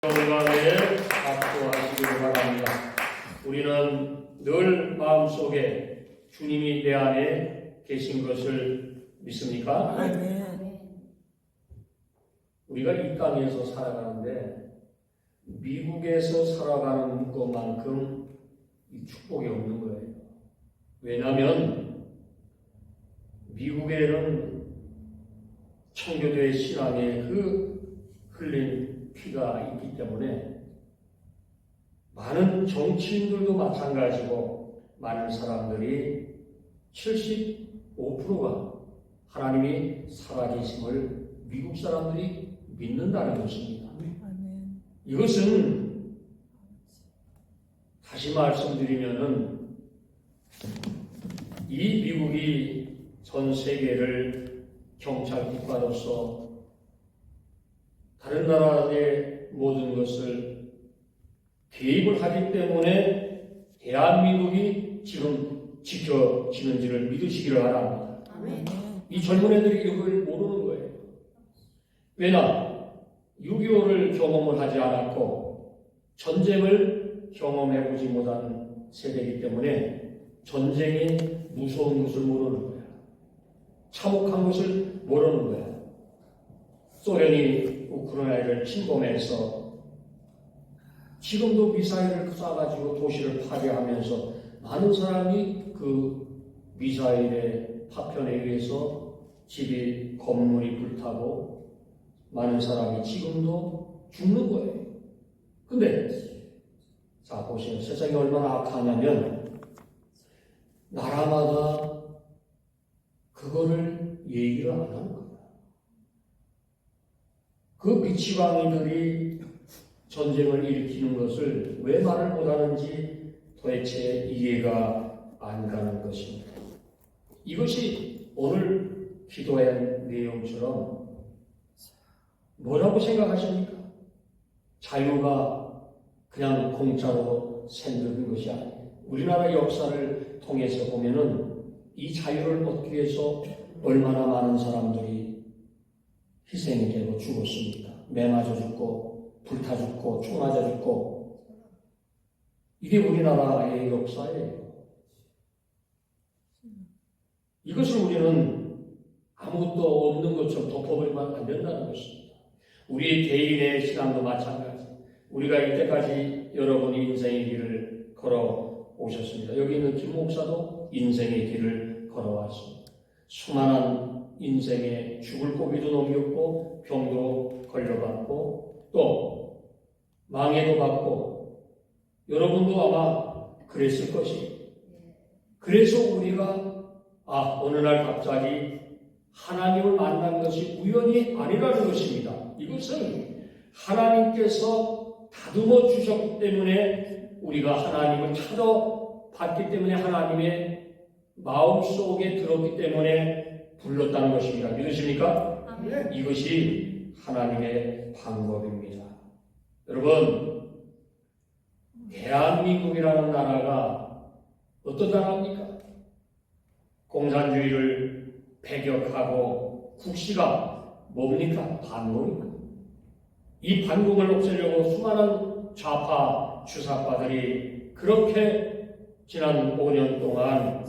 건강에 박수하시길 바랍니다. 우리는 늘 마음속에 주님이 내 안에 계신 것을 믿습니까? 우리가 이 땅에서 살아가는데 미국에서 살아가는 것만큼 이 축복이 없는 거예요. 왜냐하면 미국에는 청교도의 신앙에 그 흘린 피가 있기 때문에 많은 정치인들도 마찬가지고 많은 사람들이 75%가 하나님이 살아계심을 미국 사람들이 믿는다는 것입니다. 이것은 다시 말씀드리면은 이 미국이 전 세계를 경찰 국가로서 다른 나라의 모든 것을 개입을 하기 때문에 대한민국이 지금 지켜지는지를 믿으시기를 바랍니다. 이 젊은 애들이 이걸 모르는 거예요. 왜냐? 6.25를 경험을 하지 않았고 전쟁을 경험해보지 못한 세대이기 때문에 전쟁의 무서운 것을 모르는 거야. 참혹한 것을 모르는 거야. 소련이 우크라이나를 침범해서 지금도 미사일을 쏴가지고 도시를 파괴하면서 많은 사람이 그 미사일의 파편에 의해서 집이 건물이 불타고 많은 사람이 지금도 죽는 거예요. 근데 자 보세요. 세상이 얼마나 악하냐면 나라마다 그거를 얘기를 안 하는. 그 미치광이들이 전쟁을 일으키는 것을 왜 말을 못하는지 도대체 이해가 안 가는 것입니다. 이것이 오늘 기도의 내용처럼 뭐라고 생각하십니까? 자유가 그냥 공짜로 생기는 것이 아니에요. 우리나라 역사를 통해서 보면은 이 자유를 얻기 위해서 얼마나 많은 사람들이 희생이 되고 죽었습니까? 매 맞아 죽고, 불타 죽고, 총 맞아 죽고. 이게 우리나라의 역사예요. 이것을 우리는 아무것도 없는 것처럼 덮어버리면 안 된다는 것입니다. 우리 개인의 신앙도 마찬가지. 우리가 이때까지 여러분이 인생의 길을 걸어 오셨습니다. 여기 있는 김 목사도 인생의 길을 걸어왔습니다. 수많은 인생의 죽을 고비도 넘겼고 병도 걸려봤고 또 망해도 받고 여러분도 아마 그랬을 것이 그래서 우리가 아 어느 날 갑자기 하나님을 만난 것이 우연이 아니라는 것입니다. 이것은 하나님께서 다듬어 주셨기 때문에 우리가 하나님을 찾아봤기 때문에 하나님의 마음 속에 들었기 때문에 불렀다는 것입니다. 믿으십니까? 아멘. 이것이 하나님의 방법입니다. 여러분, 대한민국이라는 나라가 어떤 나라입니까? 공산주의를 배격하고 국시가 뭡니까? 반공입니다. 이 반공을 없애려고 수많은 좌파 주사파들이 그렇게 지난 5년 동안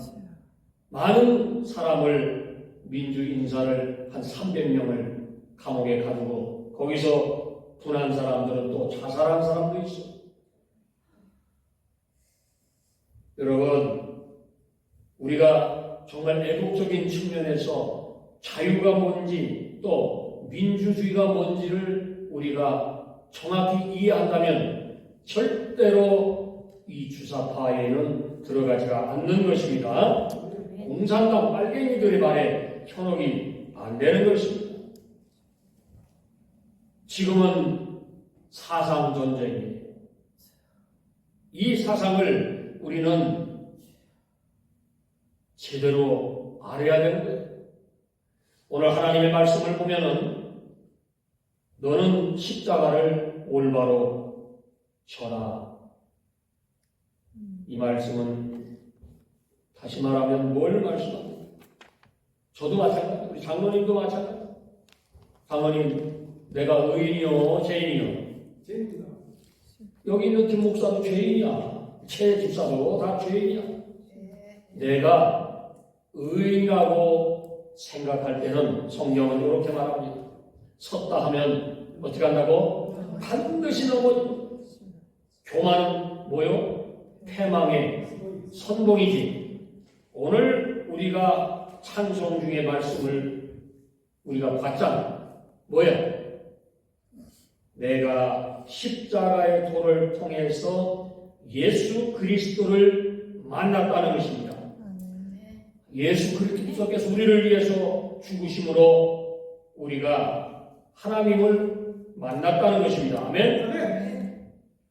많은 사람을 민주 인사를 한 300명을 감옥에 가두고 거기서 분한 사람들은 또 자살한 사람도 있어. 여러분, 우리가 정말 애국적인 측면에서 자유가 뭔지 또 민주주의가 뭔지를 우리가 정확히 이해한다면 절대로 이 주사파에는 들어가지가 않는 것입니다. 공산당 빨갱이들의 말에 현혹이 안 되는 것입니다. 지금은 사상 전쟁이에요. 이 사상을 우리는 제대로 알아야 되는 거예요. 오늘 하나님의 말씀을 보면은 너는 십자가를 올바로 져라. 이 말씀은 다시 말하면 뭘 말씀합니까? 저도 마찬가지, 우리 장로님도 마찬가지. 장로님, 내가 의인이요, 죄인이요. 죄입니다. 여기 있는 김 목사도 죄인이야. 최 집사도 다 죄인이야. 내가 의인이라고 생각할 때는 성경은 이렇게 말합니다. 섰다 하면 어떻게 한다고? 반드시 넘어 교만은 뭐요? 패망의 선봉이지. 오늘 우리가 찬송 중의 말씀을 우리가 봤잖아. 뭐야? 내가 십자가의 도를 통해서 예수 그리스도를 만났다는 것입니다. 예수 그리스도께서 우리를 위해서 죽으심으로 우리가 하나님을 만났다는 것입니다. 아멘.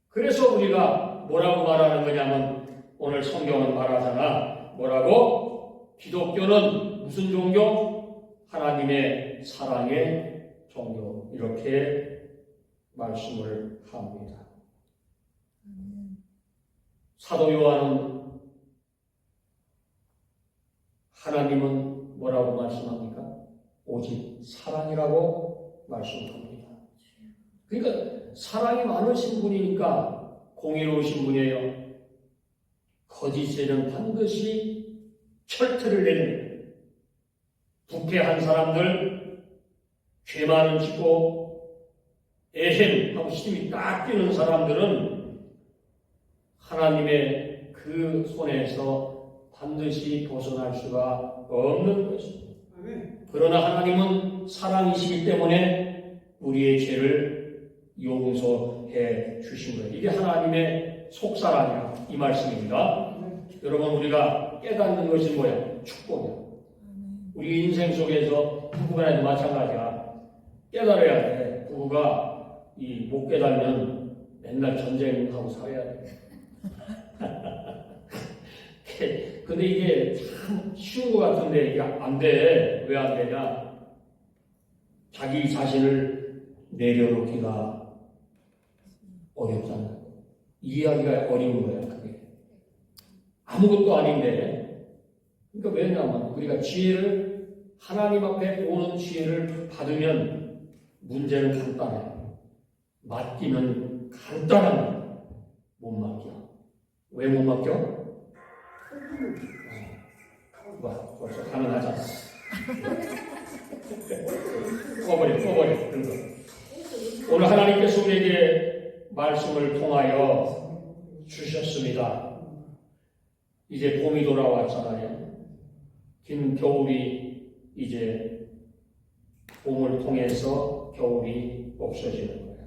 그래서 우리가 뭐라고 말하는 거냐면 오늘 성경은 말하잖아. 뭐라고? 기독교는 무슨 종교? 하나님의 사랑의 종교. 이렇게 말씀을 합니다. 사도 요한은 하나님은 뭐라고 말씀합니까? 오직 사랑이라고 말씀합니다. 그러니까 사랑이 많으신 분이니까 공의로우신 분이에요. 거짓에는 반드시 철퇴를 내립니다. 부패한 사람들, 죄 많은 짓고 애행하고 힘이 딱 뛰는 사람들은 하나님의 그 손에서 반드시 벗어날 수가 없는 것입니다. 그러나 하나님은 사랑이시기 때문에 우리의 죄를 용서해 주신 거예요. 이게 하나님의 속사랑이야. 이 말씀입니다. 여러분, 우리가 깨닫는 것이 뭐야? 축복이야. 우리 인생 속에서 부부간에도 마찬가지야. 깨달아야 돼. 부부가 이 못 깨달으면 맨날 전쟁하고 살아야 돼. 근데 이게 참 쉬운 것 같은데 이게 안 돼. 왜 안 되냐? 자기 자신을 내려놓기가 어렵잖아. 이해하기가 어려운 거야. 아무것도 아닌데. 그러니까 왜냐하면 우리가 지혜를 하나님 앞에 오는 지혜를 받으면 문제는 간단해. 맡기면 간단합니다. 못 맡겨. 왜 못 맡겨? 봐, 벌써 가능하잖아. 꺼버려, 꺼버려. 거. 오늘 하나님께서 우리에게 말씀을 통하여 주셨습니다. 이제 봄이 돌아왔잖아요. 긴 겨울이 이제 봄을 통해서 겨울이 없어지는 거예요.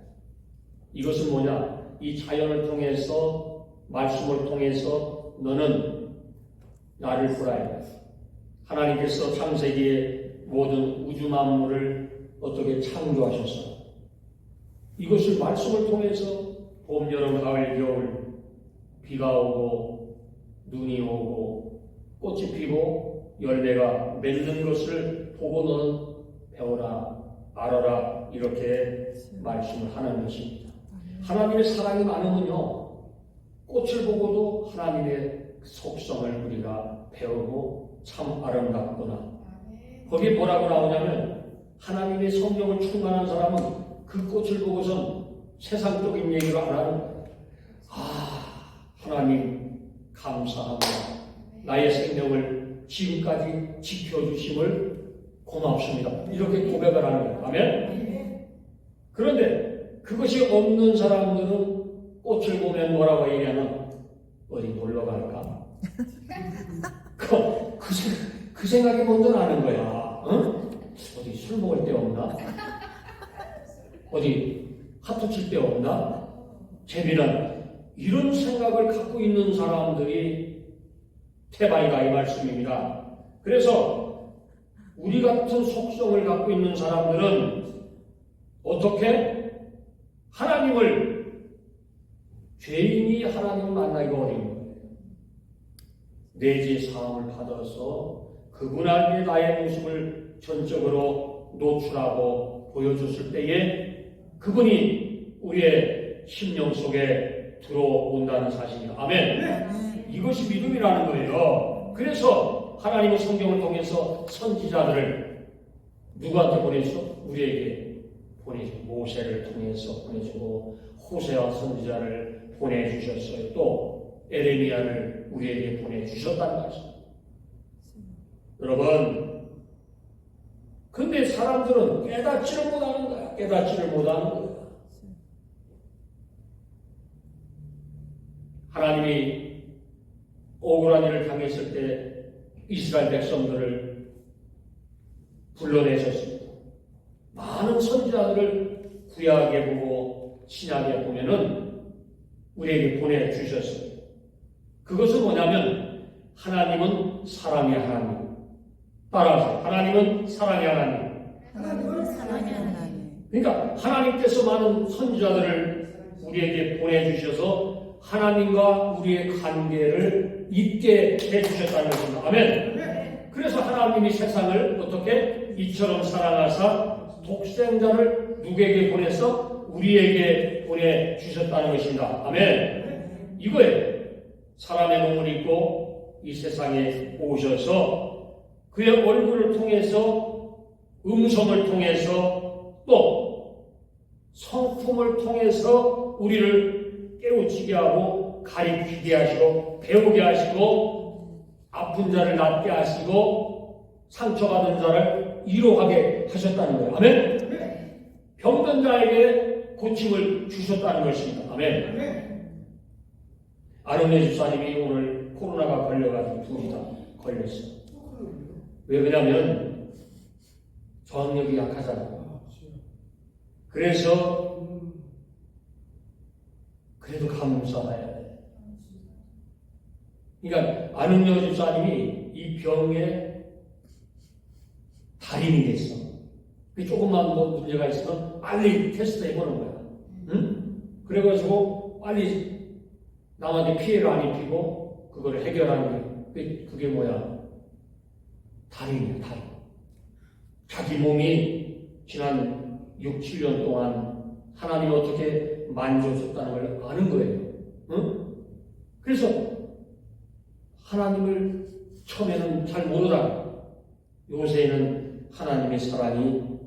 이것은 뭐냐? 이 자연을 통해서, 말씀을 통해서 너는 나를 보라야 돼. 하나님께서 창세기에 모든 우주 만물을 어떻게 창조하셨어? 이것을 말씀을 통해서 봄, 여름, 가을, 겨울 비가 오고 눈이 오고 꽃이 피고 열매가 맺는 것을 보고 너는 배워라, 알아라 이렇게 말씀을 하는 것입니다. 하나님의 사랑이 많으면요 꽃을 보고도 하나님의 속성을 우리가 배우고 참 아름답구나. 거기 뭐라고 나오냐면 하나님의 성령을 충만한 사람은 그 꽃을 보고선 세상적인 얘기를 안 하는 거예요. 아, 하나님 감사합니다. 나의 생명을 지금까지 지켜주심을 고맙습니다. 이렇게 고백을 하는 거예요. 아멘? 그런데 그것이 없는 사람들은 꽃을 보면 뭐라고 얘기하면 어디 놀러 갈까? 그, 그, 생- 그 생각이 먼저 나는 거야. 응? 어디 술 먹을 데 없나? 어디 하트 칠 데 없나? 재미난 이런 생각을 갖고 있는 사람들이 태반이다 이 말씀입니다. 그래서 우리 같은 속성을 갖고 있는 사람들은 어떻게 하나님을 죄인이 하나님을 만나기가 어려운 거예요. 내죄 사함을 받아서 그분 앞에 나의 모습을 전적으로 노출하고 보여줬을 때에 그분이 우리의 심령 속에 들어온다는 사실이에요. 아멘. 이것이 믿음이라는 거예요. 그래서 하나님은 성경을 통해서 선지자들을 누구한테 보내죠? 우리에게 보내죠. 모세를 통해서 보내주고 호세와 선지자를 보내주셨어요. 또 에레미야를 우리에게 보내주셨다는 것입니다. 여러분, 근데 사람들은 깨닫지를 못하는 거야. 깨닫지를 못하는 거야. 하나님이 억울한 일을 당했을 때 이스라엘 백성들을 불러내셨습니다. 많은 선지자들을 구약에 보고 신약에 보면은 우리에게 보내주셨어요. 그것은 뭐냐면 하나님은 사랑의 하나님. 따라서 하나님은 사랑의 하나님. 하나님은 사랑의 하나님. 그러니까 하나님께서 많은 선지자들을 우리에게 보내주셔서 하나님과 우리의 관계를 있게 해주셨다는 것입니다. 아멘. 그래서 하나님이 세상을 어떻게 이처럼 사랑하사 독생자를 누구에게 보내서 우리에게 보내주셨다는 것입니다. 아멘. 이거예요. 사람의 몸을 입고 이 세상에 오셔서 그의 얼굴을 통해서 음성을 통해서 또 성품을 통해서 우리를 깨우치게 하고 가리키게 하시고 배우게 하시고 아픈 자를 낫게 하시고 상처받은 자를 위로하게 하셨다는 거예요. 아멘. 병든 자에게 고침을 주셨다는 것입니다. 아멘. 아르메 주사님이 오늘 코로나가 걸려가지고 둘이 다 걸렸어요. 왜 그러냐면 저항력이 약하잖아요. 그래서 그래도 감사해야 돼. 그러니까 안은여 집사님이 이 병에 달인이 됐어. 그 조금만 뭐 문제가 있으면 빨리 테스트 해보는 거야. 응? 그래가지고 빨리 남한테 피해를 안 입히고 그걸 해결하는 게 그게, 뭐야? 달인이야, 달인. 자기 몸이 지난 6, 7년 동안 하나님이 어떻게 만져줬다는 걸 아는 거예요. 응? 그래서 하나님을 처음에는 잘 모르다가 요새는 하나님의 사랑이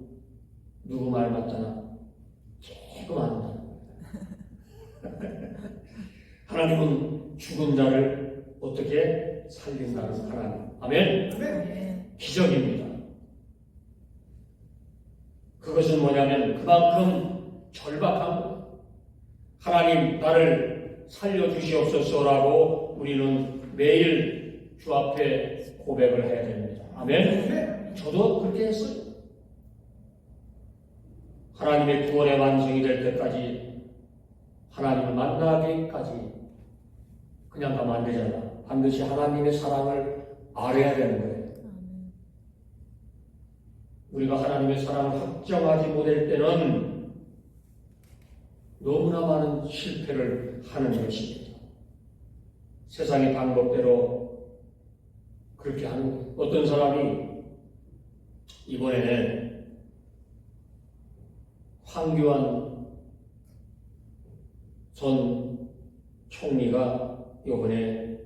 누구 말 맞잖아. 조금 안다. 하나님은 죽은 자를 어떻게 살린다는 하나님. 아멘. 아멘. 기적입니다. 그것은 뭐냐면 그만큼 절박한 거. 하나님 나를 살려주시옵소서라고 우리는 매일 주 앞에 고백을 해야 됩니다. 아멘. 저도 그렇게 했어요. 하나님의 구원의 완성이 될 때까지 하나님을 만나기까지 그냥 가면 안 되잖아. 반드시 하나님의 사랑을 알아야 되는 거예요. 우리가 하나님의 사랑을 확정하지 못할 때는 너무나 많은 실패를 하는 것입니다. 세상의 방법대로 그렇게 하는 거예요. 어떤 사람이 이번에는 황교안 전 총리가 이번에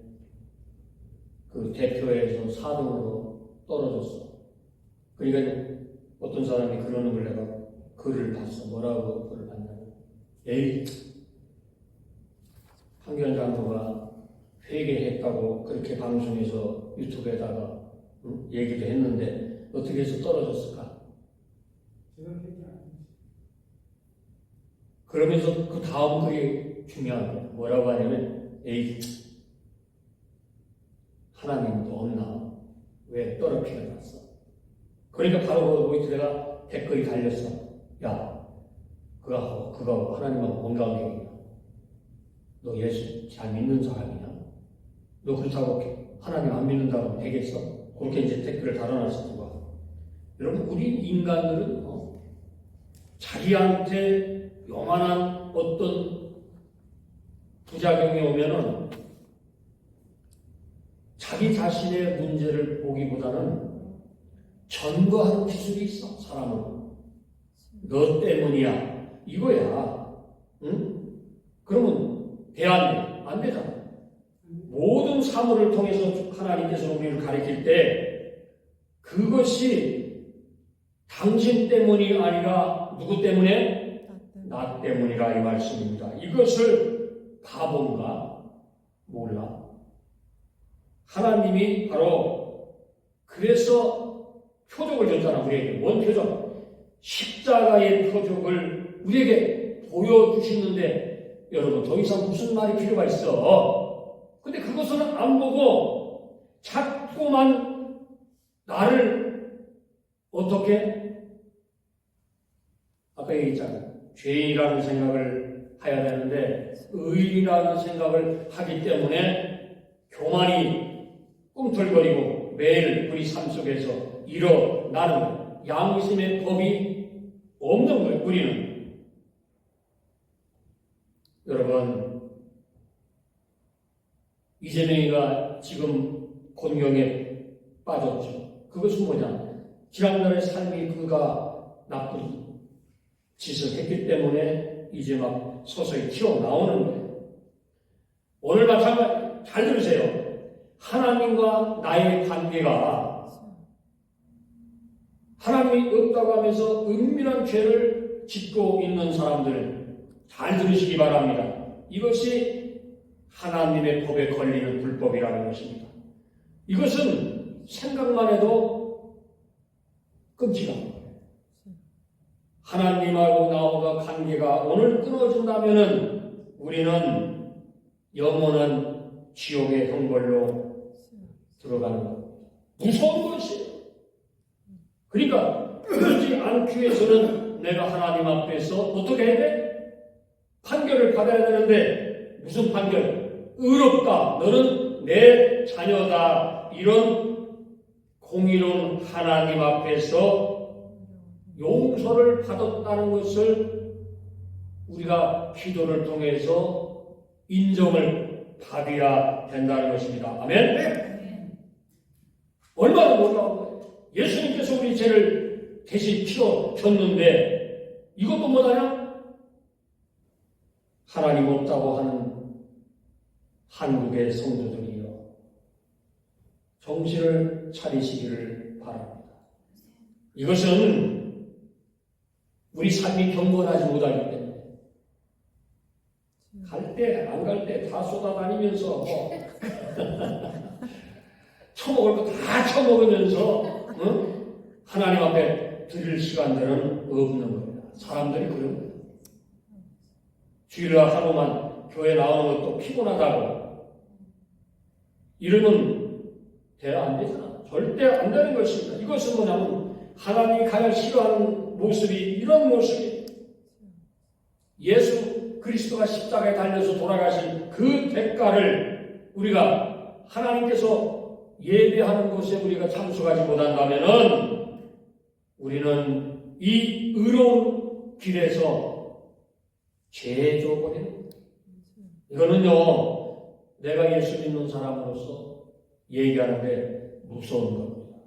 그 대표에서 4등으로 떨어졌어. 그러니까 어떤 사람이 그러는 걸 내가 글을 봤어. 뭐라고 에이, 황교안 장로가 회개했다고 그렇게 방송에서 유튜브에다가 응? 얘기도 했는데 어떻게 해서 떨어졌을까? 그러면서 그 다음 글이 중요한 거야. 뭐라고 하냐면, 에이, 하나님도 없나? 왜 떨어뜨려 놨어? 그러니까 바로 그 밑에다가 댓글이 달렸어. 야, 그거, 그거 하나님하고 뭔 관계냐? 너 예수 잘 믿는 사람이냐? 너 그렇다고 하나님 안 믿는다고 되겠어? 그렇게 이제 댓글을 달아놨었던 거야. 여러분, 우리 인간들은 어, 자기한테 요만한 어떤 부작용이 오면은 자기 자신의 문제를 보기보다는 전거하는 기술이 있어, 사람은. 너 때문이야. 이거야. 응? 그러면 대안, 안 되잖아. 모든 사물을 통해서 하나님께서 우리를 가리킬 때 그것이 당신 때문이 아니라 누구 때문에? 나 때문이라 이 말씀입니다. 이것을 바본가? 몰라. 하나님이 바로 그래서 표적을 줬잖아, 우리에게. 뭔 표적? 십자가의 표적을 우리에게 보여주시는데, 여러분, 더 이상 무슨 말이 필요가 있어? 근데 그것은 안 보고, 자꾸만 나를 어떻게? 아까 얘기했잖아요. 죄인이라는 생각을 해야 되는데, 의인이라는 생각을 하기 때문에, 교만이 꿈틀거리고 매일 우리 삶 속에서 일어나는 양심의 법이 없는 거예요, 우리는. 여러분, 이재명이가 지금 곤경에 빠졌죠. 그것은 뭐냐? 지난날의 삶이 그가 나쁜 짓을 했기 때문에 이제 막 서서히 튀어나오는 거예요. 오늘 마찬가지, 잘 들으세요. 하나님과 나의 관계가 하나님이 없다고 하면서 은밀한 죄를 짓고 있는 사람들 잘 들으시기 바랍니다. 이것이 하나님의 법에 걸리는 불법이라는 것입니다. 이것은 생각만 해도 끔찍한 거예요. 하나님하고 나와 관계가 오늘 끊어진다면은 우리는 영원한 지옥의 형벌로 들어가는 겁니다. 무서운 것이에요. 그러니까 그러지 않기 위해서는 내가 하나님 앞에서 어떻게 해야 돼? 판결을 받아야 되는데 무슨 판결? 의롭다. 너는 내 자녀다. 이런 공의로운 하나님 앞에서 용서를 받았다는 것을 우리가 기도를 통해서 인정을 받아야 된다는 것입니다. 아멘? 얼마나 놀라운. 예수님께서 우리 죄를 대신 치러 줬는데 이것도 뭐다냐? 하나님 없다고 하는 한국의 성도들이요. 정신을 차리시기를 바랍니다. 이것은 우리 삶이 경건하지 못하기 때문에 갈 때, 안 갈 때 다 쏟아다니면서 뭐 처먹을 거 다 처먹으면서 응? 하나님 앞에 드릴 시간들은 없는 겁니다. 사람들이 그런 거예요. 주일날 하루만 교회 나오는 것도 피곤하다고 이러면 돼야 안 되잖아. 절대 안 되는 것입니다. 이것은 뭐냐면 하나님이 가장 싫어하는 모습이 이런 모습이 예수 그리스도가 십자가에 달려서 돌아가신 그 대가를 우리가 하나님께서 예배하는 곳에 우리가 참석하지 못한다면은 우리는 이 의로운 길에서 거예요. 이거는요, 내가 예수 믿는 사람으로서 얘기하는데 무서운 겁니다.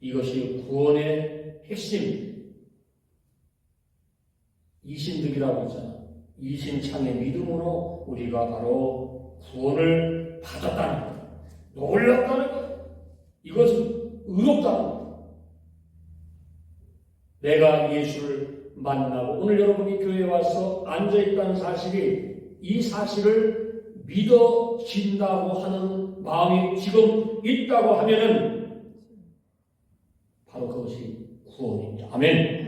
이것이 구원의 핵심, 이신득이라고 있잖아. 이신창의 믿음으로 우리가 바로 구원을 받았다는 것. 놀랍다는 것. 이것은 의롭다는 것. 내가 예수를 만나고 오늘 여러분이 교회에 와서 앉아있다는 사실이 이 사실을 믿어진다고 하는 마음이 지금 있다고 하면은 바로 그것이 구원입니다. 아멘.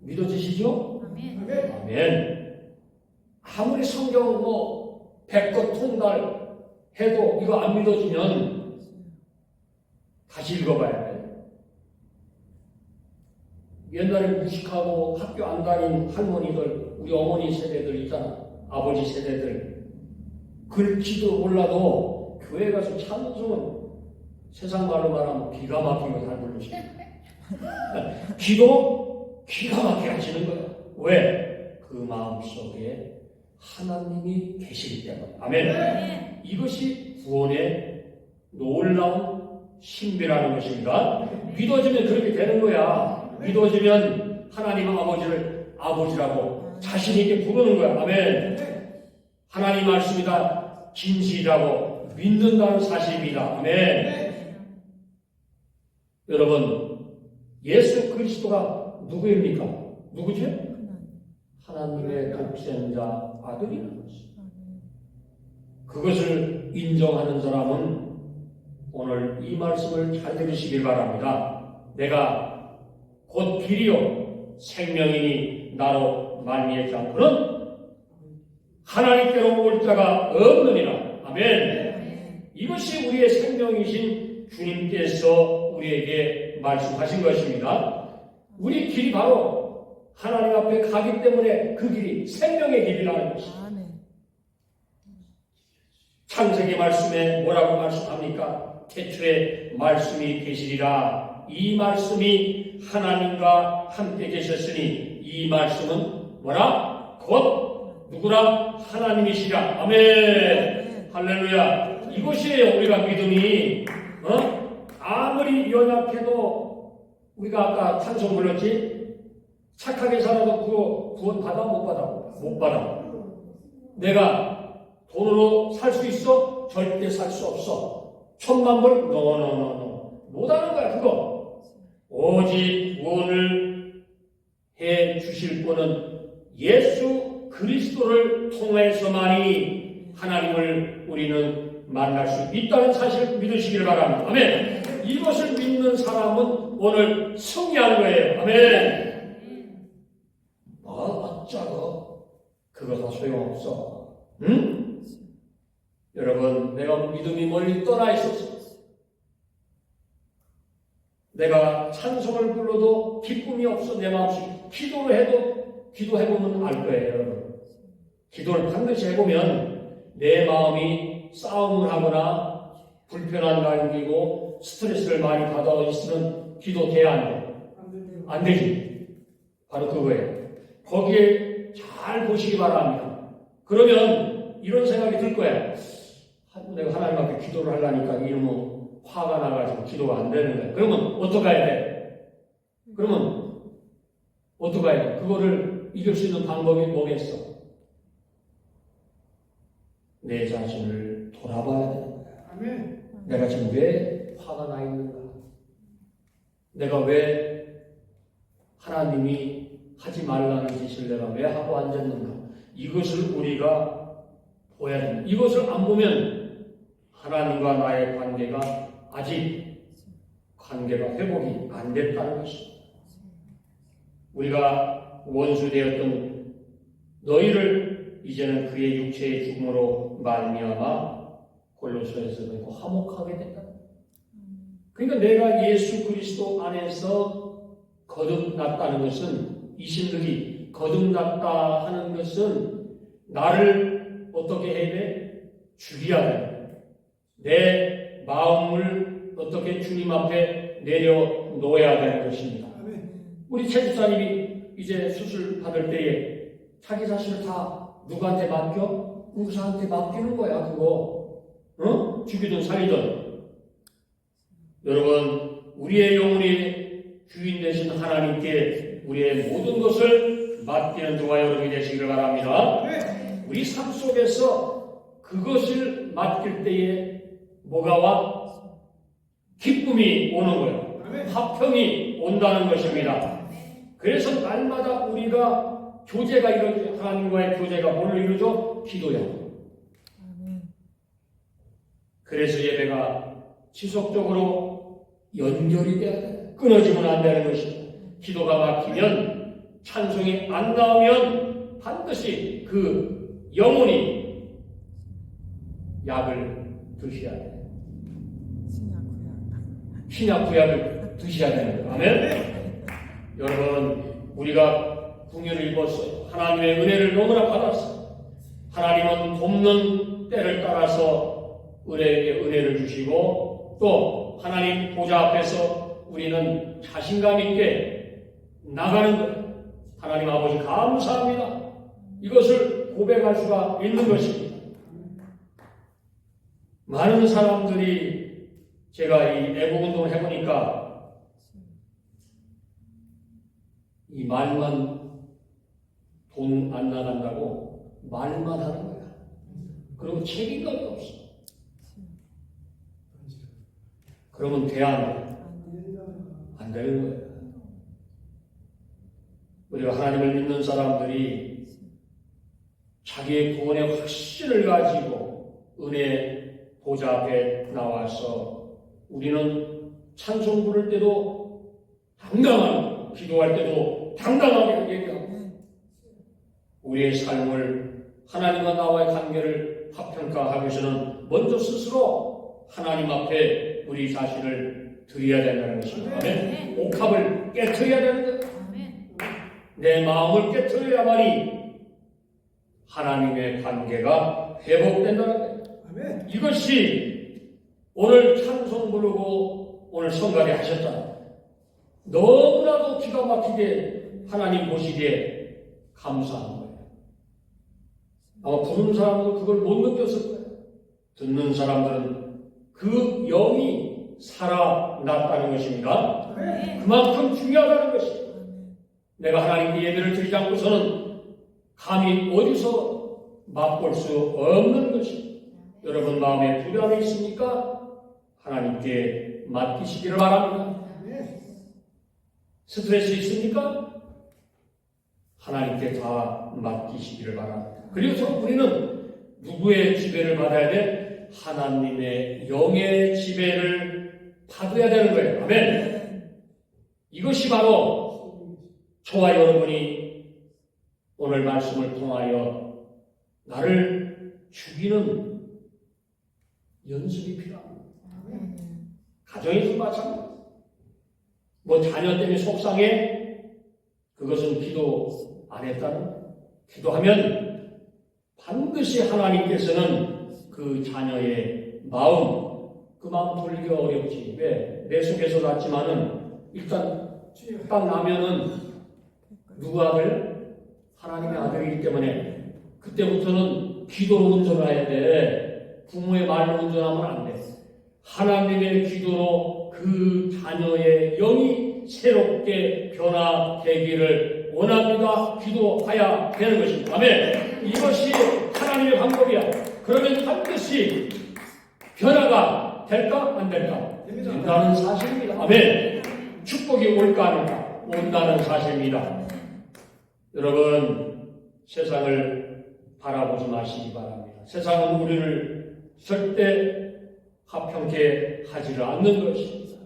믿어지시죠? 아멘. 아무리 성경 뭐 백과 통달 해도 이거 안 믿어지면 다시 읽어봐야 돼. 옛날에 무식하고 학교 안 다닌 할머니들, 우리 어머니 세대들 있잖아. 아버지 세대들. 글지도 몰라도 교회 가서 찬송은 세상 말로 말하면 기가 막히게 잘 부르시고. 기도 기가 막히게 하시는 거야. 왜? 그 마음 속에 하나님이 계시기 때문에. 아멘. 이것이 구원의 놀라운 신비라는 것입니다. 믿어지면 그렇게 되는 거야. 믿어지면 하나님 아버지를 아버지라고 자신 있게 부르는 거야. 아멘. 하나님 말씀이다. 진실이라고 믿는다는 사실입니다. 아멘. 여러분, 예수 그리스도가 누구입니까? 하나님. 하나님의 독생자 아들이라는 것이. 그것을 인정하는 사람은 오늘 이 말씀을 잘 들으시길 바랍니다. 내가 곧 길이요 생명이니 나로 말미암지 않고는 하나님께로 올 자가 없느니라. 아멘. 이것이 우리의 생명이신 주님께서 우리에게 말씀하신 것입니다. 우리 길이 바로 하나님 앞에 가기 때문에 그 길이 생명의 길이라는 것입니다. 창세기 말씀에 뭐라고 말씀합니까? 태초에 말씀이 계시리라. 이 말씀이 하나님과 함께 계셨으니 이 말씀은 뭐라? 곧 누구라? 하나님이시라. 아멘. 할렐루야. 이것이에요. 우리가 믿음이 어? 아무리 연약해도 우리가 아까 찬송 불렀지? 착하게 살아도 그거 구원 받아 못 받아? 못 받아. 내가 돈으로 살 수 있어? 절대 살 수 없어. 천만 불? 노노노노. 못하는 거야, 그거. 오직 구원을 해 주실 분은 예수 그리스도를 통해서만이 하나님을 우리는 만날 수 있다는 사실을 믿으시길 바랍니다. 아멘. 이것을 믿는 사람은 오늘 승리한 거예요. 아멘. 아, 어쩌고. 그거 다 소용없어. 응? 여러분, 내가 믿음이 멀리 떠나 있었어. 내가 찬송을 불러도 기쁨이 없어, 내 마음속에. 기도를 해도, 기도해보면 알 거예요, 여러분. 기도를 반드시 해보면 내 마음이 싸움을 하거나 불편한 감기고 스트레스를 많이 받아 있으면 기도 돼야 안 돼. 안 되지. 바로 그거예요. 거기에 잘 보시기 바랍니다. 그러면 이런 생각이 들. 하- 내가 하나님 앞에 기도를 하려니까 이러면 화가 나가지고 기도가 안 되는 거야. 그러면 어떻게 해야 돼? 그러면 어떻게 해야 돼? 그거를 이길 수 있는 방법이 뭐겠어? 내 자신을 돌아봐야 되는 거야. 내가 지금 왜 화가 나 있는가? 내가 왜 하나님이 하지 말라는 짓을 내가 왜 하고 앉았는가? 이것을 우리가 보야 됩니다. 이것을 안 보면 하나님과 나의 관계가 아직 관계가 회복이 안 됐다는 것입니다. 우리가 원수되었던 너희를 이제는 그의 육체의 죽음으로 말미암아 골로새에서 그리고 화목하게 됐다. 그러니까 내가 예수 그리스도 안에서 거듭났다는 것은 이신득이 거듭났다 하는 것은 나를 어떻게 해야 돼? 죽여야 돼. 내 마음을 어떻게 주님 앞에 내려놓아야 되는 것입니다. 우리 최 집사님이 이제 수술 받을 때에 자기 자신을 다 누구한테 맡겨? 의사한테 맡기는 거야, 그거. 어? 죽이든 살리든. 여러분, 우리의 영혼이 주인 되신 하나님께 우리의 모든 것을 맡기는 저와 여러분이 되시기를 바랍니다. 우리 삶 속에서 그것을 맡길 때에 뭐가 와? 기쁨이 오는 거예요. 화평이 온다는 것입니다. 그래서 날마다 우리가 교제가 이루어져 하나님과의 교제가 뭘로 이루어져? 기도야. 그래서 예배가 지속적으로 연결이 돼야 돼. 끊어지면 안 되는 것입니다. 기도가 막히면 찬송이 안 나오면 반드시 그 영혼이 약을 드셔야 돼. 신약 구약을 거예요. 아멘. 여러분, 우리가 궁유를 입었어요. 하나님의 은혜를 너무나 받았어요. 하나님은 돕는 때를 따라서 은혜에게 은혜를 주시고 또 하나님 보좌 앞에서 우리는 자신감 있게 나가는 거예요. 하나님 아버지 감사합니다. 이것을 고백할 수가 있는 것입니다. 많은 사람들이 제가 이 애국 운동을 해보니까 이 말만 돈 안 나간다고 말만 하는 거야. 그리고 책임감이 없어. 그러면 돼야 안 돼? 안 되는 거야. 우리가 하나님을 믿는 사람들이 자기의 구원의 확신을 가지고 은혜 보좌 앞에 나와서 우리는 찬송 부를 때도 당당한 기도할 때도 당당하게 얘기하고 우리의 삶을 하나님과 나와의 관계를 합평가하기 위해서는 먼저 스스로 하나님 앞에 우리 자신을 드려야 된다는 것입니다. 아멘. 옥합을 깨트려야 되는 것. 내 마음을 깨트려야만이 하나님의 관계가 회복된다는 거예요. 아멘. 이것이 오늘 찬송 부르고 오늘 성가대 하셨다. 너무나도 기가 막히게 하나님 보시기에 감사한 거예요. 아마 부르는 사람도 그걸 못 느꼈을 거예요. 듣는 사람들은 그 영이 살아났다는 것입니다. 그만큼 중요하다는 것입니다. 내가 하나님께 예배를 드리지 않고서는 감히 어디서 맛볼 수 없는 것입니다. 여러분 마음에 불안이 있습니까? 하나님께 맡기시기를 바랍니다. 스트레스 있습니까? 하나님께 다 맡기시기를 바랍니다. 그래서 우리는 누구의 지배를 받아야 돼? 하나님의 영의 지배를 받아야 되는 거예요. 아멘. 이것이 바로 저와 여러분이 오늘 말씀을 통하여 나를 죽이는 연습이 필요합니다. 가정에서 마찬가지. 뭐 자녀 때문에 속상해? 그것은 기도 안 했다는 기도하면 반드시 하나님께서는 그 자녀의 마음, 그 마음 돌리기 어렵지. 왜? 내 속에서 났지만은 일단. 딱 나면은 누구 아들? 하나님의 아들이기 때문에 그때부터는 기도로 운전해야 돼. 부모의 말로 운전하면 안 돼. 하나님의 기도로 그 자녀의 영이 새롭게 변화되기를 원합니다. 기도해야 되는 것입니다. 아멘. 이것이 하나님의 방법이야. 그러면 반드시 변화가 될까? 안 될까? 된다는 사실입니다. 아멘. 축복이 올까 안 올까? 온다는 사실입니다. 여러분, 세상을 바라보지 마시기 바랍니다. 세상은 우리를 절대 합평케 하지를 않는 것입니다.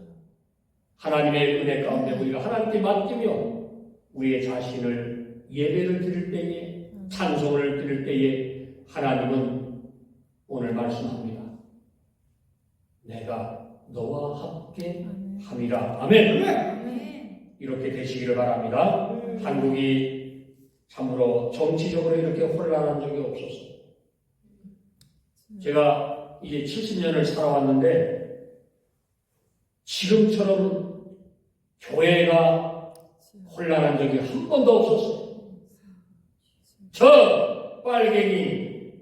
하나님의 은혜 가운데 우리가 하나님께 맡기며 우리의 자신을 예배를 드릴 때에 찬송을 드릴 때에 하나님은 오늘 말씀합니다. 내가 너와 함께 함이라. 아멘. 이렇게 되시기를 바랍니다. 한국이 참으로 정치적으로 이렇게 혼란한 적이 없었어요. 제가 이제 70년을 살아왔는데 지금처럼 교회가 혼란한 적이 한 번도 없었어요. 저 빨갱이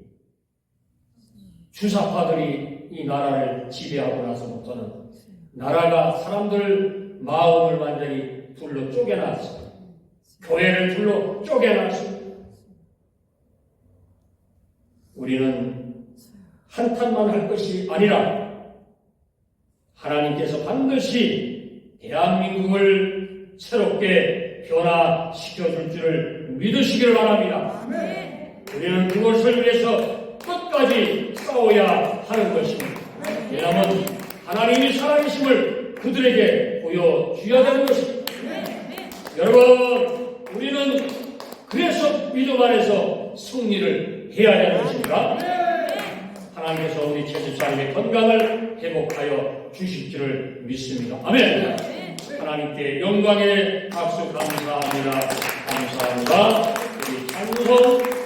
주사파들이 이 나라를 지배하고 나서부터는 나라가 사람들 마음을 완전히 둘로 쪼개놨어요. 교회를 둘로 쪼개놨어요. 우리는 한탄만 할 것이 아니라 하나님께서 반드시 대한민국을 새롭게 변화시켜 줄 줄을 믿으시길 바랍니다. 아멘. 우리는 그것을 위해서 끝까지 싸워야 하는 것입니다. 왜냐하면 하나님이 살아계심을 그들에게 보여줘야 되는 것입니다. 여러분, 우리는 그래서 믿음 안에서 승리를 해야 되는 것입니다. 하나님께서 우리 제집사님의 건강을 회복하여 주실 줄을 믿습니다. 아멘. 하나님께 영광의 박수 감사합니다. 감사합니다. 우리 찬송